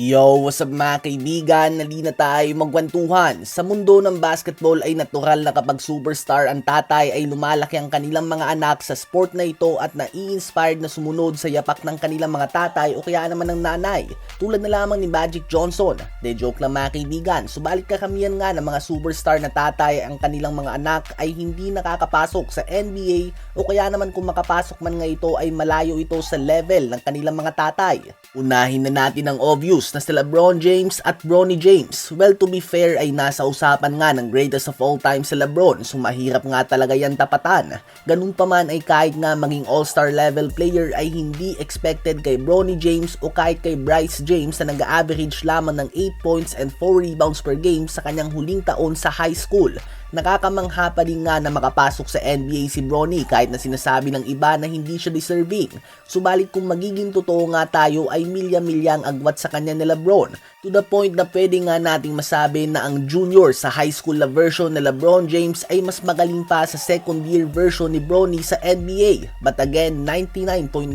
Yo, what's up mga kaibigan? Nali na tayo magkwentuhan. Sa mundo ng basketball ay natural na kapag superstar ang tatay ay lumalaki ang kanilang mga anak sa sport na ito at nai-inspired na sumunod sa yapak ng kanilang mga tatay o kaya naman ng nanay. Tulad na lamang ni Magic Johnson. De joke lang mga kaibigan, subalit kakamihan nga ng mga superstar na tatay ang kanilang mga anak ay hindi nakakapasok sa NBA o kaya naman kung makapasok man nga ito ay malayo ito sa level ng kanilang mga tatay. Unahin na natin ang obvious na si LeBron James at Bronny James. Well, to be fair ay nasa usapan nga ng greatest of all time si LeBron so mahirap nga talaga yan tapatan. Ganun pa man ay kahit nga maging all-star level player ay hindi expected kay Bronny James o kahit kay Bryce James na nag-average lamang ng 8 points and 4 rebounds per game sa kanyang huling taon sa high school. Nakakamangha pa din nga na makapasok sa NBA si Bronny kahit na sinasabi ng iba na hindi siya deserving. Subalit kung magiging totoo nga tayo ay milya-milyang agwat sa kanya ni Lebron. To the point na pwede nga nating masabi na ang junior sa high school na version ni Lebron James ay mas magaling pa sa second year version ni Bronny sa NBA. But again, 99.9%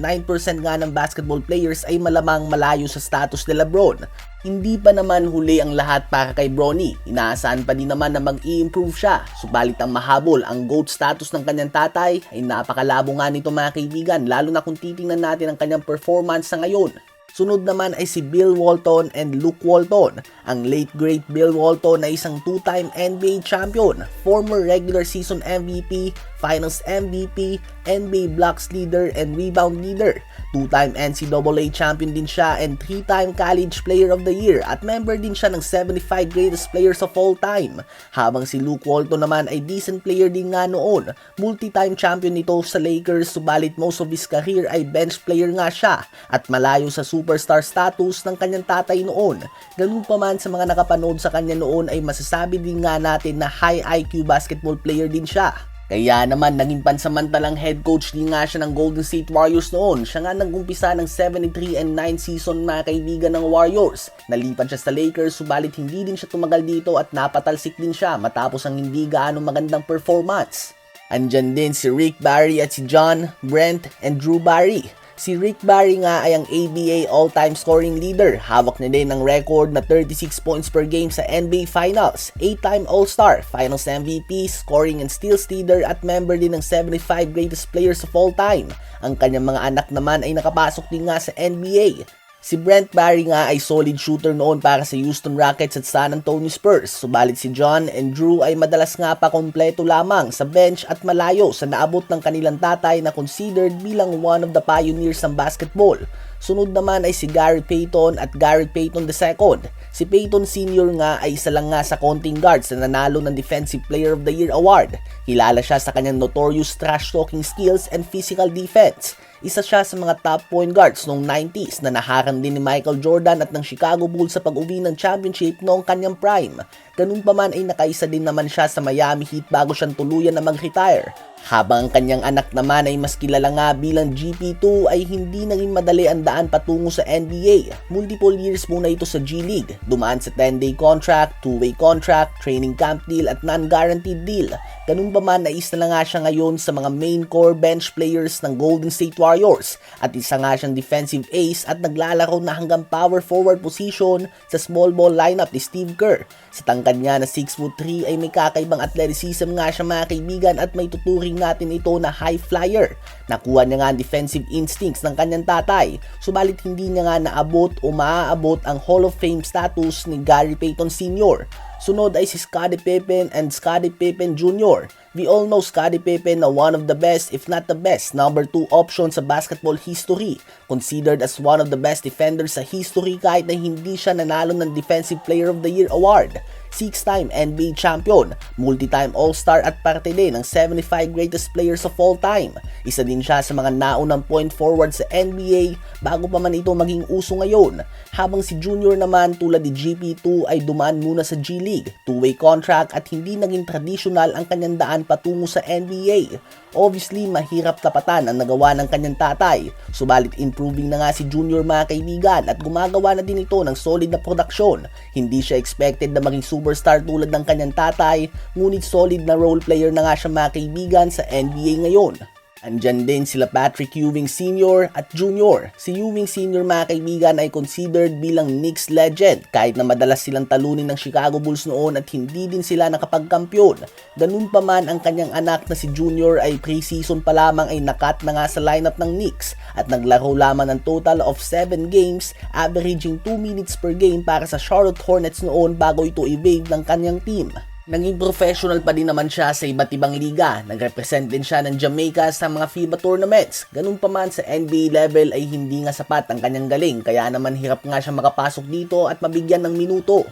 nga ng basketball players ay malamang malayo sa status ni Lebron. Hindi pa naman huli ang lahat para kay Bronny. Inaasahan pa din naman na mag-i-improve siya. Subalit ang mahabol ang GOAT status ng kanyang tatay ay napakalabo nga nito mga kaibigan lalo na kung titingnan natin ang kanyang performance sa ngayon. Sunod naman ay si Bill Walton and Luke Walton. Ang late great Bill Walton ay isang two-time NBA champion, former regular season MVP, finals MVP, NBA blocks leader and rebound leader. Two-time NCAA champion din siya and three-time college player of the year at member din siya ng 75 greatest players of all time. Habang si Luke Walton naman ay decent player din nga noon. Multi-time champion nito sa Lakers subalit most of his career ay bench player nga siya at malayo sa superstar status ng kanyang tatay noon. Ganun pa man sa mga nakapanood sa kanya noon ay masasabi din nga natin na high IQ basketball player din siya. Kaya naman naging pansamantalang head coach din nga siya ng Golden State Warriors noon. Siya nga nag-umpisa ng 73 and 9 season mga kaibigan ng Warriors. Nalipat siya sa Lakers subalit hindi din siya tumagal dito at napatalsik din siya matapos ang hindi gaano magandang performance. Andyan din si Rick Barry at si John, Brent, and Drew Barry. Si Rick Barry nga ay ang ABA all-time scoring leader. Hawak na din ng record na 36 points per game sa NBA Finals. 8-time All-Star, Finals MVP, scoring and steals leader at member din ng 75 greatest players of all time. Ang kanyang mga anak naman ay nakapasok din nga sa NBA. Si Brent Barry nga ay solid shooter noon para sa Houston Rockets at San Antonio Spurs. Subalit si John and Drew ay madalas nga pa kompleto lamang sa bench at malayo sa naabot ng kanilang tatay na considered bilang one of the pioneers ng basketball. Sunod naman ay si Gary Payton at Gary Payton II. Si Payton Sr. nga ay isa lang nga sa konting guards na nanalo ng Defensive Player of the Year Award. Kilala siya sa kanyang notorious trash talking skills and physical defense. Isa siya sa mga top point guards noong 90s na naharan din ni Michael Jordan at ng Chicago Bulls sa pag-uwi ng championship noong kanyang prime. Ganun pa man ay nakaisa din naman siya sa Miami Heat bago siyang tuluyan na mag-retire. Habang ang kanyang anak naman ay mas kilala nga bilang GP2 ay hindi naging madali ang daan patungo sa NBA. Multiple years muna ito sa G League. Dumaan sa 10-day contract, 2-way contract, training camp deal at non-guaranteed deal. Ganun pa man na isa na nga siya ngayon sa mga main core bench players ng Golden State Warriors at isa nga siyang defensive ace at naglalaro na hanggang power forward position sa small ball lineup ni Steve Kerr. Sa tangkad niya na 6'3 ay may kakaibang athleticism nga siya mga kaibigan at may tuturing natin ito na high flyer. Nakuha niya nga ang defensive instincts ng kanyang tatay, subalit hindi niya nga naabot o maaabot ang Hall of Fame status ni Gary Payton Sr. Sunod ay si Scottie Pippen and Scottie Pippen Jr. We all know Scottie Pippen na one of the best if not the best number 2 option sa basketball history. Considered as one of the best defenders sa history kahit na hindi siya nanalo ng Defensive Player of the Year award. Six-time NBA champion, multi-time All-Star at parte din ng 75 greatest players of all time. Isa din siya sa mga naunang point forward sa NBA bago pa man ito maging uso ngayon. Habang si Junior naman tulad ni GP2 ay dumaan muna sa G League, two-way contract at hindi naging traditional ang kanyang daan patungo sa NBA. Obviously, mahirap tapatan ang nagawa ng kanyang tatay. Subalit improving na nga si Junior mga kaibigan at gumagawa na din ito ng solid na produksyon. Hindi siya expected na maging superstar tulad ng kanyang tatay, ngunit solid na role player na nga siya mga kaibigan sa NBA ngayon. Andyan din sila Patrick Ewing Sr. at Jr. Si Ewing Sr. mga kaibigan ay considered bilang Knicks legend kahit na madalas silang talunin ng Chicago Bulls noon at hindi din sila nakapagkampiyon. Ganun pa man ang kanyang anak na si Jr. ay preseason pa lamang ay nakat na nga sa lineup ng Knicks at naglaro lamang ng total of 7 games averaging 2 minutes per game para sa Charlotte Hornets noon bago ito i-wave ng kanyang team. Naging professional pa din naman siya sa iba't ibang liga. Nag-represent din siya ng Jamaica sa mga FIBA tournaments. Ganun pa man sa NBA level ay hindi nga sapat ang kanyang galing kaya naman hirap nga siya makapasok dito at mabigyan ng minuto.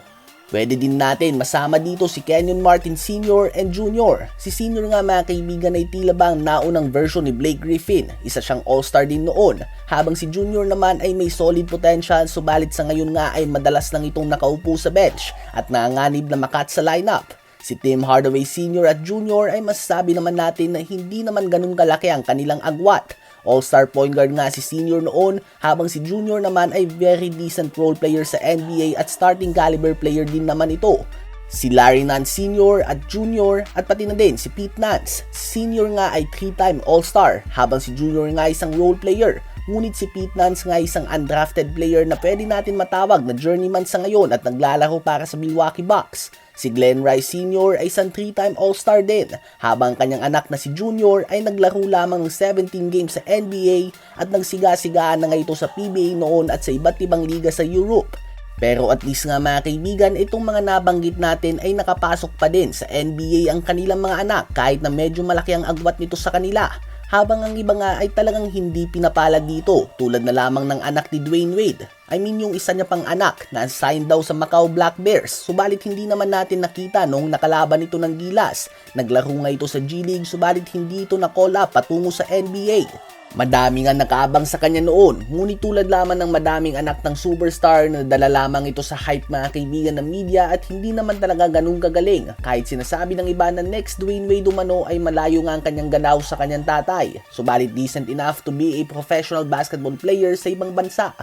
Pwede din natin masama dito si Kenyon Martin Sr. and Jr. Si Sr. nga mga kaibigan ay tila bang naunang version ni Blake Griffin. Isa siyang all-star din noon. Habang si Jr. naman ay may solid potential subalit sa ngayon nga ay madalas lang itong nakaupo sa bench at nanganganib na makat sa lineup. Si Tim Hardaway Sr. at Jr. ay masasabi naman natin na hindi naman ganun kalaki ang kanilang agwat. All-star point guard nga si Senior noon habang si Junior naman ay very decent role player sa NBA at starting caliber player din naman ito. Si Larry Nance Sr. at Junior at pati na din si Pete Nance. Senior nga ay 3-time All-Star habang si Junior nga isang role player. Ngunit si Pete Nance nga isang undrafted player na pwede natin matawag na journeyman sa ngayon at naglalaro para sa Milwaukee Bucks. Si Glenn Rice Sr. ay isang 3-time All-Star din, habang kanyang anak na si Junior ay naglaro lamang ng 17 games sa NBA at nagsiga-sigaan na nga ito sa PBA noon at sa iba't ibang liga sa Europe. Pero at least nga mga kaibigan, itong mga nabanggit natin ay nakapasok pa din sa NBA ang kanilang mga anak kahit na medyo malaki ang agwat nito sa kanila habang ang iba nga ay talagang hindi pinapalad dito tulad na lamang ng anak ni Dwayne Wade. I mean yung isa niya pang anak na assigned daw sa Macau Black Bears subalit hindi naman natin nakita nung nakalaban ito ng gilas. Naglaro nga ito sa G League subalit hindi ito up patungo sa NBA. Madami nga nakaabang sa kanya noon, ngunit tulad lamang ng madaming anak ng superstar na dala lamang ito sa hype mga kaibigan ng media at hindi naman talaga ganun kagaling. Kahit sinasabi ng iba na next Dwayne Wade umano ay malayo nga ang kanyang ganaw sa kanyang tatay. Subalit decent enough to be a professional basketball player sa ibang bansa.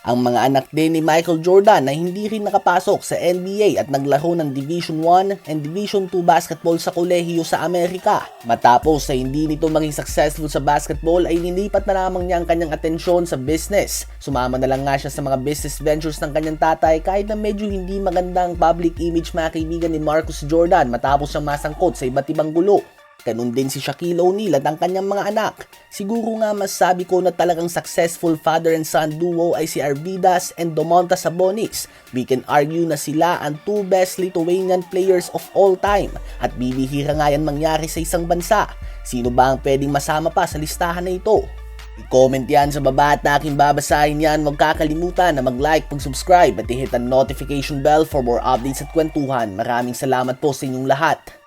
Ang mga anak din ni Michael Jordan na hindi rin nakapasok sa NBA at naglaro ng Division 1 and Division 2 basketball sa kolehiyo sa Amerika. Matapos sa hindi nito maging successful sa basketball ay nilipat na lamang niya ang kanyang atensyon sa business. Sumama na lang nga siya sa mga business ventures ng kanyang tatay kahit na medyo hindi magandang public image mga kaibigan ni Marcus Jordan matapos siyang masangkot sa iba't ibang gulo. Ganun din si Shaquille O'Neal at ang kanyang mga anak. Siguro nga masasabi ko na talagang successful father and son duo ay si Arvidas and Domantas Sabonis. We can argue na sila ang two best Lithuanian players of all time at bibihira nga yan mangyari sa isang bansa. Sino ba ang pwedeng masama pa sa listahan na ito? I-comment yan sa baba at aking babasahin yan. Huwag kakalimutan na mag-like, mag-subscribe at i-hit ang notification bell for more updates at kwentuhan. Maraming salamat po sa inyong lahat.